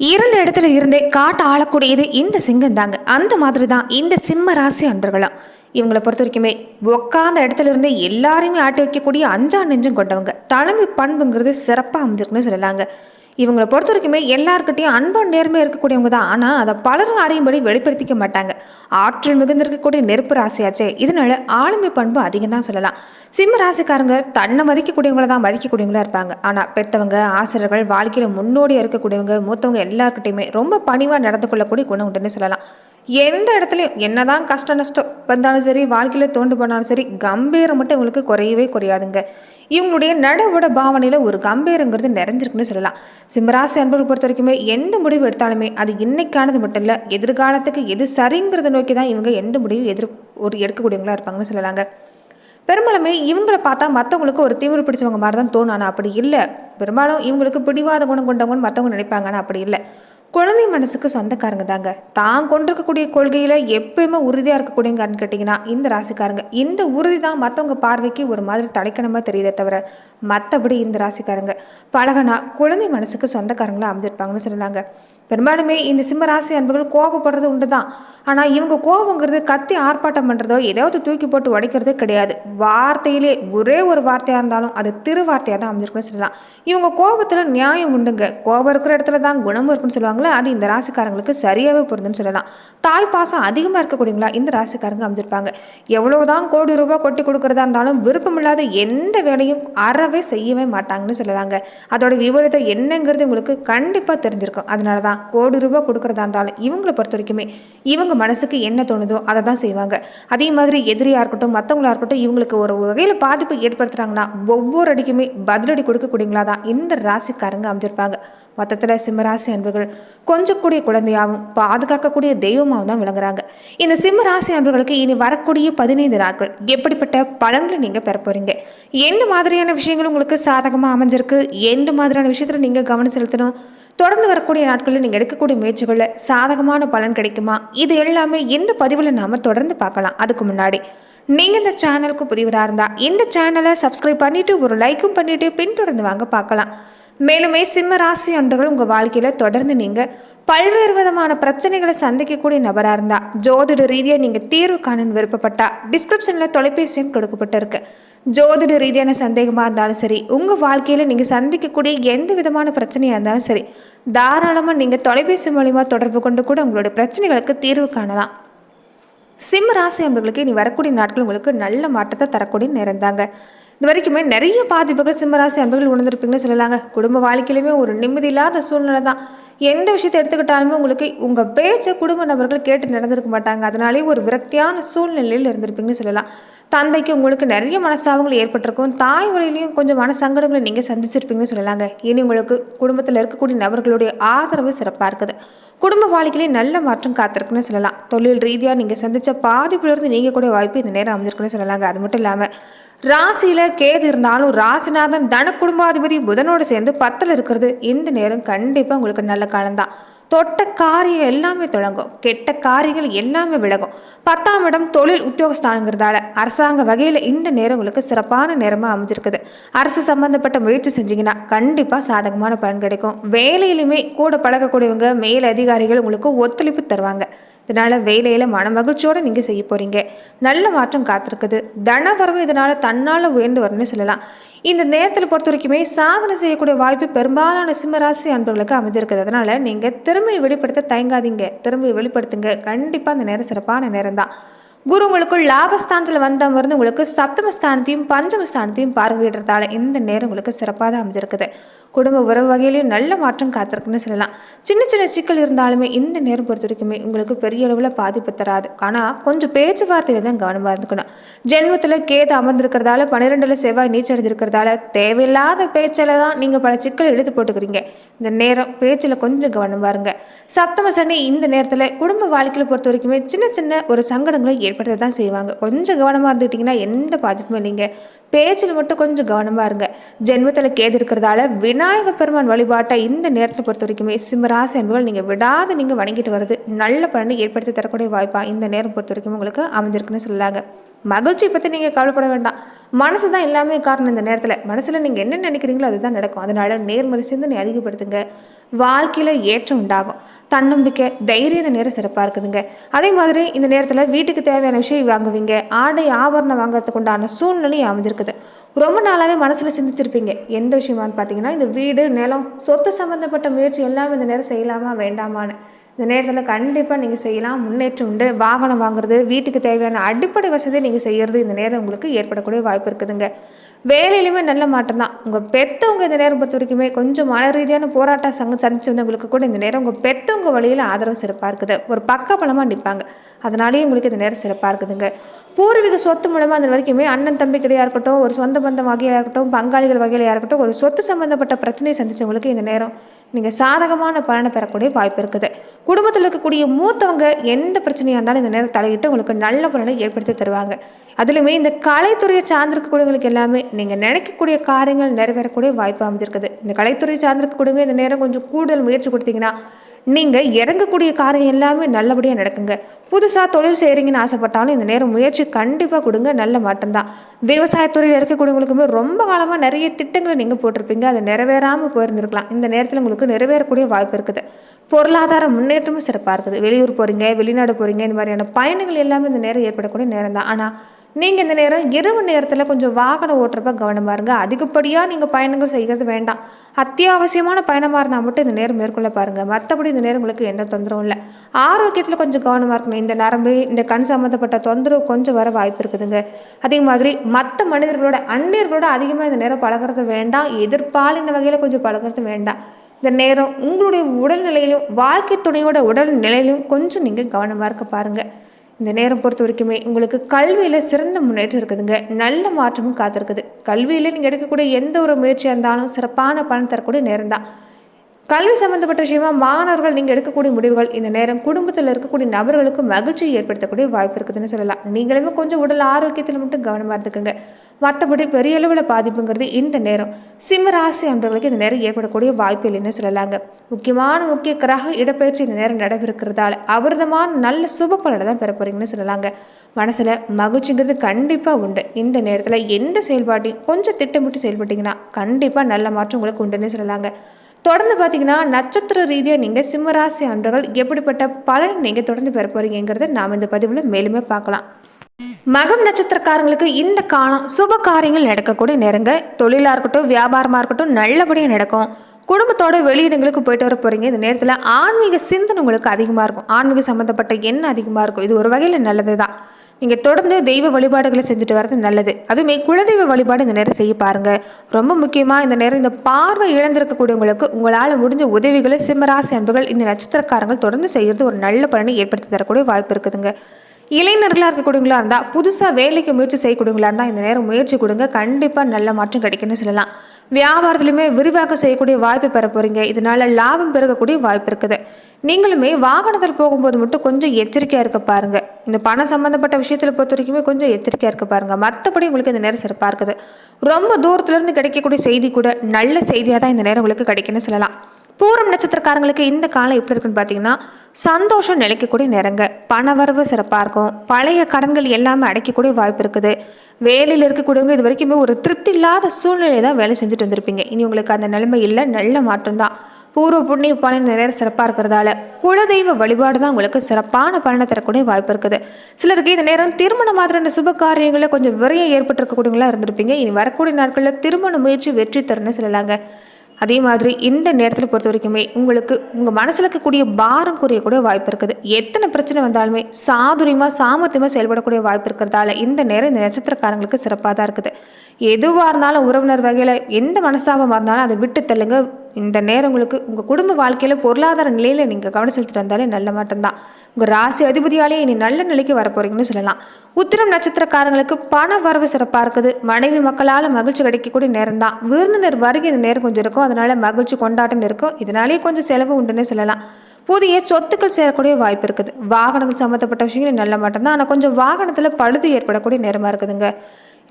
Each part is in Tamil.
இருந்த இடத்துல இருந்தே காட்டை ஆளக்கூடியது இந்த சிங்கம் தாங்க. அந்த மாதிரி தான் இந்த சிம்ம ராசி அன்றர்களும் இவங்களை பொறுத்த வரைக்குமே உக்காந்த இடத்துல இருந்து எல்லாரையுமே ஆட்டி வைக்கக்கூடிய அஞ்சா நெஞ்சும் கொண்டவங்க. தலைமை பண்புங்கிறது சிறப்பாக அமைஞ்சிருக்குன்னு சொல்லலாங்க. இவங்களை பொறுத்த வரைக்குமே எல்லாருக்கிட்டையும் அன்பும் நேர்மையாக இருக்கக்கூடியவங்க தான். ஆனால் அதை பலரும் அறியும்படி வெளிப்படுத்திக்க மாட்டாங்க. ஆற்றல் மிகுந்திருக்கக்கூடிய நெருப்பு ராசியாச்சே. இதனால ஆளுமை பண்பு அதிகம் தான் சொல்லலாம். சிம்ம ராசிக்காரங்க தன்னை மதிக்கக்கூடியவங்கள தான் மதிக்கக்கூடியவங்களா இருப்பாங்க. ஆனால் பெற்றவங்க ஆசிரியர்கள் வாழ்க்கையில் முன்னோடியாக இருக்கக்கூடியவங்க மூத்தவங்க எல்லாருக்கிட்டையுமே ரொம்ப பணிவாக நடந்து கொள்ளக்கூடிய குணம் உண்டுன்னு சொல்லலாம். எந்த இடத்துலையும் என்னதான் கஷ்ட நஷ்டம் வந்தாலும் சரி வாழ்க்கையில் தோண்டு போனாலும் சரி கம்பீரம் மட்டும் இவங்களுக்கு குறையவே குறையாதுங்க. இவங்களுடைய நடவோட பாவனையில் ஒரு கம்பீரங்கிறது நிறைஞ்சிருக்குன்னு சொல்லலாம். சிம்மராசி அன்பர்கள் பொறுத்த வரைக்குமே எந்த முடிவு எடுத்தாலுமே அது இன்னைக்கானது மட்டும் இல்லை எதிர்காலத்துக்கு எது சரிங்கிறத நோக்கி தான் இவங்க எந்த முடிவு எதிர் ஒரு எடுக்கக்கூடியவங்களா இருப்பாங்கன்னு சொல்லலாங்க. பெரும்பாலுமே இவங்கள பார்த்தா மற்றவங்களுக்கு ஒரு தீவிர பிடிச்சவங்க மாதிரி தான் தோணும். ஆனால் அப்படி இல்லை. பெரும்பாலும் இவங்களுக்கு பிடிவாத குணம் கொண்டவங்கன்னு மற்றவங்க நினைப்பாங்க. ஆனால் அப்படி இல்லை. குழந்தை மனசுக்கு சொந்தக்காரங்க தாங்க. தான் கொண்டிருக்கக்கூடிய கொள்கையில் எப்பயுமே உறுதியாக இருக்கக்கூடியங்கன்னு கேட்டிங்கன்னா இந்த ராசிக்காரங்க. இந்த உறுதி தான் மற்றவங்க பார்வைக்கு ஒரு மாதிரி தடைக்கணமாக தெரியுதே தவிர மற்றபடி இந்த ராசிக்காரங்க. பழகனா குழந்தை மனசுக்கு சொந்தக்காரங்களாக அமைஞ்சிருப்பாங்கன்னு சொல்லலாங்க பெரும்பாலுமே இந்த சிம்ம ராசி அன்புகள் கோபப்படுறது உண்டு தான் ஆனால் இவங்க கோபங்கிறது கத்தி ஆர்ப்பாட்டம் பண்ணுறதோ ஏதாவது தூக்கி போட்டு உடைக்கிறதோ கிடையாது. வார்த்தையிலே ஒரே ஒரு வார்த்தையாக இருந்தாலும் அது திரு வார்த்தையாக தான் அமைஞ்சிருக்குன்னு சொல்லலாம். இவங்க கோபத்தில் நியாயம் உண்டுங்க. கோபம் இருக்கிற இடத்துல தான் குணமும் இருக்குன்னு சொல்லுவாங்களே அது இந்த ராசிக்காரங்களுக்கு சரியாகவே பொருந்துன்னு சொல்லலாம். தாய் பாசம் அதிகமாக இருக்கக்கூடியங்களா இந்த ராசிக்காரங்க அமைஞ்சிருப்பாங்க. எவ்வளோதான் கோடி ரூபாய் கொட்டி கொடுக்கறதா இருந்தாலும் விருப்பமில்லாத எந்த வேலையும் அறவே செய்யவே மாட்டாங்கன்னு சொல்லலாங்க. அதோட விவரத்தை என்னங்கிறது உங்களுக்கு கண்டிப்பாக தெரிஞ்சிருக்கும். அதனால தான் கோடி ரூபாய் கொடுக்கறதா இருந்தாலும் இவங்களை பொறுத்த வரைக்குமே இவங்க மனசுக்கு என்ன தோணுதோ அதை தான் செய்வாங்க. அதே மாதிரி எதிரியாக இருக்கட்டும் மற்றவங்களாக இருக்கட்டும் இவங்களுக்கு ஒரு வகையில் பாதிப்பு ஏற்படுத்துகிறாங்கன்னா ஒவ்வொரு அடிக்குமே பதிலடி கொடுக்கக்கூடியங்களா தான் இந்த ராசிக்காரங்க அமைஞ்சிருப்பாங்க. மொத்தத்தில் சிம்மராசி அன்புகள் கொஞ்சம் கூடிய குழந்தையாகவும் பாதுகாக்கக்கூடிய தெய்வமாகவும் தான் விளங்குறாங்க. இந்த சிம்ம ராசி இனி வரக்கூடிய பதினைந்து நாட்கள் எப்படிப்பட்ட பலன்களை நீங்கள் பெற போகிறீங்க எந்த மாதிரியான விஷயங்கள் உங்களுக்கு சாதகமாக அமைஞ்சிருக்கு? எந்த மாதிரியான விஷயத்தில் நீங்கள் கவனம் செலுத்தணும்? தொடர்ந்து வரக்கூடிய நாட்களில் நீங்கள் எடுக்கக்கூடிய முயற்சிகளில் சாதகமான பலன் கிடைக்குமா? இது எல்லாமே இந்த பதிவில் நாம் தொடர்ந்து பார்க்கலாம். அதுக்கு முன்னாடி நீங்கள் இந்த சேனலுக்கு புதிவராக இருந்தால் இந்த சேனலை சப்ஸ்கிரைப் பண்ணிவிட்டு ஒரு லைக்கும் பண்ணிவிட்டு பின்தொடர்ந்து வாங்க பார்க்கலாம். மேலுமே சிம்ம ராசி அன்றர்கள் உங்கள் வாழ்க்கையில் தொடர்ந்து நீங்கள் பல்வேறு விதமான பிரச்சனைகளை சந்திக்கக்கூடிய நபராக இருந்தால் ஜோதிட ரீதியாக நீங்கள் தீர்வு காணன்னு விருப்பப்பட்டா டிஸ்கிரிப்ஷனில் தொலைபேசியும் கொடுக்கப்பட்டிருக்கு. ஜோதிட ரீதியான சந்தேகமாக இருந்தாலும் சரி உங்கள் வாழ்க்கையில் நீங்கள் சந்திக்கக்கூடிய எந்த விதமான பிரச்சனையாக இருந்தாலும் சரி தாராளமாக நீங்கள் தொலைபேசி மூலிமா தொடர்பு கொண்டு கூட உங்களுடைய பிரச்சனைகளுக்கு தீர்வு காணலாம். சிம்ம ராசி அன்பர்களுக்கு இனி வரக்கூடிய நாட்கள் உங்களுக்கு நல்ல மாற்றத்தை தரக்கூடிய நேரம் தாங்க. இது வரைக்குமே நிறைய பாதிப்புகள் சிம்மராசி அன்பர்கள் உணர்ந்திருப்பீங்கன்னு சொல்லலாங்க. குடும்ப வாழ்க்கையிலுமே ஒரு நிம்மதி இல்லாத சூழ்நிலை தான். எந்த விஷயத்தை எடுத்துக்கிட்டாலுமே உங்களுக்கு உங்கள் பேச்சை குடும்ப நபர்கள் கேட்டு நடந்திருக்க மாட்டாங்க. அதனாலே ஒரு விரக்தியான சூழ்நிலையில் இருந்திருப்பீங்கன்னு சொல்லலாம். தந்தைக்கு உங்களுக்கு நிறைய மனசாவங்களும் ஏற்பட்டிருக்கும். தாய் வழியிலையும் கொஞ்சம் மன சங்கடங்களை நீங்கள் சந்திச்சிருப்பீங்கன்னு சொல்லலாங்க. இனி உங்களுக்கு குடும்பத்தில் இருக்கக்கூடிய நபர்களுடைய ஆதரவு சிறப்பாக இருக்குது. குடும்ப வாழ்க்கையிலே நல்ல மாற்றம் காத்திருக்குன்னு சொல்லலாம். தொழில் ரீதியாக நீங்கள் சந்தித்த பாதிப்புலேருந்து நீங்கள் கூட வாய்ப்பு இந்த நேரம் அமைஞ்சிருக்குன்னு சொல்லலாங்க. அது மட்டும் இல்லாமல் ராசியில் கேது இருந்தாலும் ராசிநாதன் தன குடும்பாதிபதி புதனோடு சேர்ந்து பத்தில் இருக்கிறது. இந்த நேரம் கண்டிப்பாக உங்களுக்கு நல்ல காலம்தான். தொட்ட காரியம் எல்லாமே தொடங்கும். கெட்ட காரியங்கள் எல்லாமே விலகும். பத்தாம் இடம் தொழில் உத்தியோகஸ்தானங்கிறதால அரசாங்க வகையில் இந்த நேரம் உங்களுக்கு சிறப்பான நேரமாக அமைஞ்சிருக்குது. அரசு சம்பந்தப்பட்ட முயற்சி செஞ்சீங்கன்னா கண்டிப்பாக சாதகமான பலன் கிடைக்கும். வேலையிலுமே கூட பழகக்கூடியவங்க மேல் அதிகாரிகள் உங்களுக்கு ஒத்துழைப்பு தருவாங்க. இதனால் வேலையில் மன மகிழ்ச்சியோடு நீங்கள் செய்ய போகிறீங்க நல்ல மாற்றம் காத்திருக்குது. தனவரவு இதனால் தன்னால் உயர்ந்து வரும்னு சொல்லலாம். இந்த நேரத்தில் பொறுத்த வரைக்குமே சாதனை செய்யக்கூடிய வாய்ப்பு பெரும்பாலான சிம்மராசி அன்பர்களுக்கு அமைஞ்சிருக்குது. அதனால் நீங்கள் திறமையை வெளிப்படுத்த தயங்காதீங்க. திறமையை வெளிப்படுத்துங்க. கண்டிப்பாக அந்த நேரம் சிறப்பான நேரம் தான் குரு உங்களுக்குள் லாபஸ்தானத்தில் வந்தவருந்து உங்களுக்கு சப்தமஸ்தானத்தையும் பஞ்சமஸ்தானத்தையும் பார்வையிடுறதால இந்த நேரம் உங்களுக்கு சிறப்பாக தான் அமைஞ்சிருக்குது. குடும்ப உறவு வகையிலையும் நல்ல மாற்றம் காத்திருக்குன்னு சொல்லலாம். சின்ன சின்ன சிக்கல் இருந்தாலுமே இந்த நேரம் பொறுத்த வரைக்குமே உங்களுக்கு பெரிய அளவில் பாதிப்பு தராது. ஆனால் கொஞ்சம் பேச்சுவார்த்தையில் தான் கவனமாக இருந்துக்கணும். ஜென்மத்தில் கேது அமர்ந்திருக்கிறதால பன்னிரெண்டில் செவ்வாய் நீச்சடைஞ்சிருக்கிறதால தேவையில்லாத பேச்சில் தான் நீங்கள் பல சிக்கல் எடுத்து போட்டுக்கிறீங்க. இந்த நேரம் பேச்சில் கொஞ்சம் கவனமாக இருங்க. சப்தம சனி இந்த நேரத்தில் குடும்ப வாழ்க்கையில் பொறுத்த வரைக்குமே சின்ன சின்ன ஒரு சங்கடங்களை ஏற்படுத்த தான் செய்வாங்க. கொஞ்சம் கவனமாக இருந்துக்கிட்டிங்கன்னா எந்த பாதிப்பும் இல்லைங்க. பேச்சில் மட்டும் கொஞ்சம் கவனமாக இருங்க. ஜென்மத்தில் கேது இருக்கிறதால விநாயக பெருமான் வழிபாட்டை இந்த நேரத்தில் பொறுத்த வரைக்குமே சிம்மராசி என்பவர்கள் நீங்கள் விடாத நீங்கள் வணங்கிட்டு வருது நல்ல பலனை ஏற்படுத்தி தரக்கூடிய வாய்ப்பாக இந்த நேரம் பொறுத்த வரைக்கும் உங்களுக்கு அமைஞ்சிருக்குன்னு சொல்லாங்க. மகிழ்ச்சி பற்றி நீங்கள் கவலைப்பட வேண்டாம். மனசு தான் எல்லாமே காரணம் இந்த நேரத்தில். மனசில் நீங்கள் என்ன நினைக்கிறீங்களோ அதுதான் நடக்கும். அதனால நேர்மறை சிந்தனை அதிகப்படுத்துங்க. வாழ்க்கையில் ஏற்றம் உண்டாகும். தன்னம்பிக்கை தைரியம் இந்த நேரம் சிறப்பாக இருக்குதுங்க. அதே மாதிரி இந்த நேரத்தில் வீட்டுக்கு தேவையான விஷயம் வாங்குவீங்க. ஆடை ஆபரணம் வாங்குறதுக்கு உண்டான சூழ்நிலையும் அமைஞ்சிருக்குது. ரொம்ப நாளாகவே மனசில் சிந்திச்சிருப்பீங்க. எந்த விஷயமான்னு பார்த்தீங்கன்னா இந்த வீடு நிலம் சொத்து சம்மந்தப்பட்ட முயற்சி எல்லாமே இந்த நேரம் செய்யலாமா வேண்டாமான்னு. இந்த நேரத்தில் கண்டிப்பாக நீங்கள் செய்யலாம். முன்னேற்றம் உண்டு. வாகனம் வாங்குறது வீட்டுக்கு தேவையான அடிப்படை வசதி நீங்கள் செய்கிறது இந்த நேரம் உங்களுக்கு ஏற்படக்கூடிய வாய்ப்பு இருக்குதுங்க. வேலையிலுமே நல்ல மாற்றம் தான். உங்கள் பெற்றவங்க இந்த நேரம் பொறுத்த வரைக்குமே கொஞ்சம் மன ரீதியான போராட்டம் சங்க சந்திச்சு வந்தவங்களுக்கு கூட இந்த நேரம் உங்கள் பெற்றவங்க வழியில் ஆதரவு சிறப்பாக இருக்குது. ஒரு பக்கபலமாக நிற்பாங்க அதனாலேயே உங்களுக்கு இந்த நேரம் சிறப்பாக இருக்குதுங்க. பூர்வீக சொத்து மூலமாக அந்த வரைக்குமே அண்ணன் தம்பி கிடையாக இருக்கட்டும் ஒரு சொந்த பந்தம் வகையாக இருக்கட்டும் பங்காளிகள் வகையிலையாக இருக்கட்டும் ஒரு சொத்து சம்மந்தப்பட்ட பிரச்சனையை சந்தித்தவங்களுக்கு இந்த நேரம் நீங்கள் சாதகமான பலனை பெறக்கூடிய வாய்ப்பு இருக்குது. குடும்பத்தில் இருக்கக்கூடிய மூத்தவங்க எந்த பிரச்சனையாக இருந்தாலும் இந்த நேரம் தலையிட்டு உங்களுக்கு நல்ல பலனை ஏற்படுத்தி தருவாங்க. அதுலேயுமே இந்த கலைத்துறையை சார்ந்திருக்கக்கூடியவங்களுக்கு எல்லாமே நீங்கள் நினைக்கக்கூடிய காரியங்கள் நிறைவேறக்கூடிய வாய்ப்பு அமைஞ்சிருக்குது. இந்த கலைத்துறையை சார்ந்திருக்கக்கூடியவங்க இந்த நேரம் கொஞ்சம் கூடுதல் முயற்சி கொடுத்தீங்கன்னா நீங்கள் இறங்கக்கூடிய காரியம் எல்லாமே நல்லபடியாக நடக்குங்க. புதுசாக தொழில் செய்கிறீங்கன்னு ஆசைப்பட்டாலும் இந்த நேரம் முயற்சி கண்டிப்பாக கொடுங்க. நல்ல மாற்றம்தான் விவசாயத்துறையில் இருக்கக்கூடியவங்களுக்குமே ரொம்ப காலமாக நிறைய திட்டங்களை நீங்கள் போட்டிருப்பீங்க. அது நிறைவேறாமல் போயிருந்திருக்கலாம். இந்த நேரத்தில் உங்களுக்கு நிறைவேறக்கூடிய வாய்ப்பு இருக்குது. பொருளாதார முன்னேற்றமும் சிறப்பாக இருக்குது. வெளியூர் போகிறீங்க வெளிநாடு போகிறீங்க இந்த மாதிரியான பயணங்கள் எல்லாமே இந்த நேரம் ஏற்படக்கூடிய நேரம் தான். ஆனால் நீங்கள் இந்த நேரம் இரவு நேரத்தில் கொஞ்சம் வாகனம் ஓட்டுறப்ப கவனமாக இருங்க. அதிகப்படியாக நீங்கள் பயணங்கள் செய்கிறது வேண்டாம். அத்தியாவசியமான பயணமாக இருந்தால் மட்டும் இந்த நேரம் மேற்கொள்ள பாருங்கள் மற்றபடி இந்த நேரம் உங்களுக்கு எந்த தொந்தரவும் இல்லை. ஆரோக்கியத்தில் கொஞ்சம் கவனமாக இருக்கணும். இந்த நரம்பு இந்த கண் சம்மந்தப்பட்ட தொந்தரவு கொஞ்சம் வர வாய்ப்பு இருக்குதுங்க. அதே மாதிரி மற்ற மனிதர்களோட அந்நியர்களோட அதிகமாக இந்த நேரம் பழகிறது வேண்டாம். எதிர்பாலின வகையில் கொஞ்சம் பழகிறது வேண்டாம். இந்த நேரம் உங்களுடைய உடல்நிலையிலும் வாழ்க்கை துணையோட உடல்நிலையிலும் கொஞ்சம் நீங்கள் கவனமாக இருக்க பாருங்கள் இந்த நேரம் பொறுத்த வரைக்குமே உங்களுக்கு கல்வியில் சிறந்த முன்னேற்றம் இருக்குதுங்க. நல்ல மாற்றமும் காத்திருக்குது. கல்வியில் நீங்கள் எடுக்கக்கூடிய எந்த ஒரு முயற்சியாக இருந்தாலும் சிறப்பான பலன் தரக்கூடிய நேரம் தான் கல்வி சம்மந்தப்பட்ட விஷயமா மாணவர்கள் நீங்கள் எடுக்கக்கூடிய முடிவுகள் இந்த நேரம் குடும்பத்தில் இருக்கக்கூடிய நபர்களுக்கு மகிழ்ச்சி ஏற்படுத்தக்கூடிய வாய்ப்பு இருக்குதுன்னு சொல்லலாம். நீங்களுமே கொஞ்சம் உடல் ஆரோக்கியத்தில் மட்டும் கவனமாக இருந்துக்குங்க. மற்றபடி பெரிய அளவில் பாதிப்புங்கிறது இந்த நேரம். சிம்ம ராசி அன்றவர்களுக்கு இந்த நேரம் ஏற்படக்கூடிய வாய்ப்பு இல்லைன்னு சொல்லலாங்க. முக்கியமான முக்கிய கிரக இடப்பெயர்ச்சி இந்த நேரம் நடைபெறுக்கிறதால அவர்தமான நல்ல சுப பலனை தான் பெற போறீங்கன்னு சொல்லலாங்க. மனசில் மகிழ்ச்சிங்கிறது கண்டிப்பாக உண்டு. இந்த நேரத்தில் எந்த செயல்பாட்டையும் கொஞ்சம் திட்டமிட்டு செயல்பட்டீங்கன்னா கண்டிப்பாக நல்ல மாற்றம் உங்களுக்கு உண்டுன்னு சொல்லலாங்க. தொடர்ந்து பார்த்தீங்கன்னா நட்சத்திர ரீதியாக நீங்கள் சிம்மராசி அன்றுகள் எப்படிப்பட்ட பலன் நீங்கள் தொடர்ந்து பெற போறீங்கிறத நாம் இந்த பதிவில் மேலுமே பார்க்கலாம். மகம் நட்சத்திரக்காரங்களுக்கு இந்த காலம் சுப காரியங்கள் நடக்கக்கூடிய நேரங்க. தொழிலாக இருக்கட்டும் வியாபாரமாக இருக்கட்டும் நல்லபடியாக நடக்கும். குடும்பத்தோட வெளியிடங்களுக்கு போயிட்டு வர போகிறீங்க இந்த நேரத்தில் ஆன்மீக சிந்தனை உங்களுக்கு அதிகமாக இருக்கும். ஆன்மீக சம்மந்தப்பட்ட எண்ணம் அதிகமாக இருக்கும். இது ஒரு வகையில் நல்லது தான் நீங்கள் தொடர்ந்து தெய்வ வழிபாடுகளை செஞ்சுட்டு வர்றது நல்லது. அதுவுமே குலதெய்வ வழிபாடு இந்த நேரம் செய்ய பாருங்கள் ரொம்ப முக்கியமாக இந்த நேரம் இந்த பார்வை இழந்திருக்கக்கூடியவங்களுக்கு உங்களால் முடிஞ்ச உதவிகளை சிம்மராசி அன்புகள் இந்த நட்சத்திரக்காரங்கள் தொடர்ந்து செய்கிறது ஒரு நல்ல பலனை ஏற்படுத்தி தரக்கூடிய வாய்ப்பு இருக்குதுங்க. இளைஞர்களாக இருக்கக்கூடியவங்களா இருந்தால் புதுசாக வேலைக்கு முயற்சி செய்யக்கூடியவங்களா இருந்தால் இந்த நேரம் முயற்சி கொடுங்க. கண்டிப்பாக நல்ல மாற்றம் கிடைக்கும்னு சொல்லலாம். வியாபாரத்துலையுமே விரிவாக்கம் செய்யக்கூடிய வாய்ப்பு பெற போகிறீங்க இதனால் லாபம் பெருகக்கூடிய வாய்ப்பு இருக்குது. நீங்களுமே வாகனத்தில் போகும்போது மட்டும் கொஞ்சம் எச்சரிக்கையாக இருக்க பாருங்கள் இந்த பணம் சம்மந்தப்பட்ட விஷயத்தில் பொறுத்த வரைக்குமே கொஞ்சம் எச்சரிக்கையாக இருக்க பாருங்கள் மற்றபடி உங்களுக்கு இந்த நேரம் சிறப்பாக இருக்குது. ரொம்ப தூரத்துலேருந்து கிடைக்கக்கூடிய செய்தி கூட நல்ல செய்தியாக தான் இந்த நேரம் உங்களுக்கு கிடைக்குன்னு சொல்லலாம். பூரம் நட்சத்திரக்காரங்களுக்கு இந்த காலம் எப்படி இருக்குன்னு பார்த்தீங்கன்னா சந்தோஷம் நிலைக்கக்கூடிய நேரங்க. பணவரவு சிறப்பாக இருக்கும். பழைய கடன்கள் எல்லாமே அடைக்கக்கூடிய வாய்ப்பு இருக்குது. வேலையில் இருக்கக்கூடியவங்க இது வரைக்குமே ஒரு திருப்தி இல்லாத சூழ்நிலையை தான் வேலை செஞ்சுட்டு வந்திருப்பீங்க. இனி உங்களுக்கு அந்த நிலைமை இல்லை. நல்ல மாற்றம் தான். பூர்வ புண்ணிய பலன் நிறைய சிறப்பாக இருக்கிறதால குலதெய்வ வழிபாடு தான் உங்களுக்கு சிறப்பான பலனை தரக்கூடிய வாய்ப்பு இருக்குது. சிலருக்கு இந்த நேரம் திருமண மாதிரியான சுப காரியங்களில் கொஞ்சம் விரையம் ஏற்பட்டிருக்கக்கூடியவங்களா இருந்திருப்பீங்க. இனி வரக்கூடிய நாட்களில் திருமண முயற்சி வெற்றி தரும்னு சொல்லலாங்க. அதே மாதிரி இந்த நேரத்தில் பொறுத்த வரைக்குமே உங்களுக்கு உங்கள் மனசில் இருக்கக்கூடிய பாரம் குறையக்கூடிய வாய்ப்பு இருக்குது. எத்தனை பிரச்சனை வந்தாலுமே சாதுரியமாக சாமர்த்தியமாக செயல்படக்கூடிய வாய்ப்பு இருக்கிறதால இந்த நேரம் இந்த நட்சத்திரக்காரங்களுக்கு சிறப்பாக தான் இருக்குது. எதுவாக இருந்தாலும் உறவினர் வகையில் எந்த மனசாபமாக இருந்தாலும் அதை விட்டு தள்ளுங்க. இந்த நேரம் உங்களுக்கு உங்கள் குடும்ப வாழ்க்கையில் பொருளாதார நிலையில் நீங்கள் கவனம் செலுத்திட்டு வந்தாலே நல்ல மாற்றம்தான் உங்கள் ராசி அதிபதியாலே இனி நல்ல நிலைக்கு வரப்போறீங்கன்னு சொல்லலாம். உத்திரம் நட்சத்திரக்காரங்களுக்கு பண வரவு சிறப்பாக இருக்குது. மனைவி மக்களால் மகிழ்ச்சி கிடைக்கக்கூடிய நேரம் தான். விருந்தினர் வருகை இந்த நேரம் கொஞ்சம் இருக்கும். அதனால் மகிழ்ச்சி கொண்டாட்டம் இருக்கும். இதனாலேயே கொஞ்சம் செலவு உண்டுன்னு சொல்லலாம். புதிய சொத்துக்கள் சேரக்கூடிய வாய்ப்பு இருக்குது. வாகனங்கள் சம்மந்தப்பட்ட விஷயங்கள் நல்ல மாட்டம் தான். ஆனால் கொஞ்சம் வாகனத்தில் பழுது ஏற்படக்கூடிய நேரமாக இருக்குதுங்க.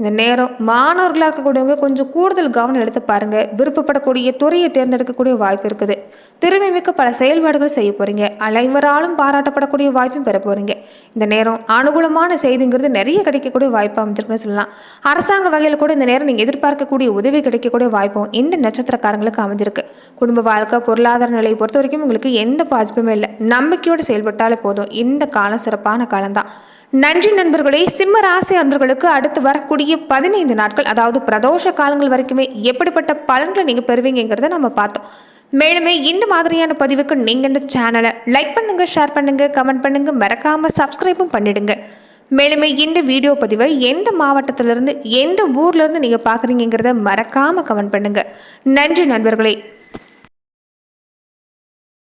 இந்த நேரம் மாணவர்களாக இருக்கக்கூடியவங்க கொஞ்சம் கூடுதல் கவனம் எடுத்து பாருங்க. விருப்பப்படக்கூடிய துறையை தேர்ந்தெடுக்கக்கூடிய வாய்ப்பு இருக்குது. திறமை மிக்க பல செயல்பாடுகள் செய்ய போறீங்க. அனைவராலும் பாராட்டப்படக்கூடிய வாய்ப்பும் பெற போறீங்க. இந்த நேரம் அனுகூலமான செய்திங்கிறது நிறைய கிடைக்கக்கூடிய வாய்ப்பு அமைஞ்சிருக்குன்னு சொல்லலாம். அரசாங்க வகையில் கூட இந்த நேரம் நீங்கள் எதிர்பார்க்கக்கூடிய உதவி கிடைக்கக்கூடிய வாய்ப்பும் இந்த நட்சத்திரக்காரங்களுக்கு அமைஞ்சிருக்கு. குடும்ப வாழ்க்கை பொருளாதார நிலையை பொறுத்த வரைக்கும் உங்களுக்கு எந்த பாதிப்புமே இல்லை. நம்பிக்கையோடு செயல்பட்டாலே போதும். இந்த காலம் சிறப்பான காலம்தான். நன்றி நண்பர்களே சிம்ம ராசி அன்பர்களுக்கு அடுத்து வரக்கூடிய பதினைந்து நாட்கள் அதாவது பிரதோஷ காலங்கள் வரைக்குமே எப்படிப்பட்ட பலன்களை நீங்கள் பெறுவீங்கிறத நம்ம பார்த்தோம். மேலுமே இந்த மாதிரியான பதிவுக்கு நீங்கள் இந்த சேனலை லைக் பண்ணுங்கள் ஷேர் பண்ணுங்கள் கமெண்ட் பண்ணுங்கள் மறக்காமல் சப்ஸ்கிரைபும் பண்ணிடுங்க. மேலுமே இந்த வீடியோ பதிவை எந்த மாவட்டத்திலிருந்து எந்த ஊர்லேருந்து நீங்கள் பார்க்குறீங்கிறத மறக்காம கமெண்ட் பண்ணுங்கள் நன்றி நண்பர்களே.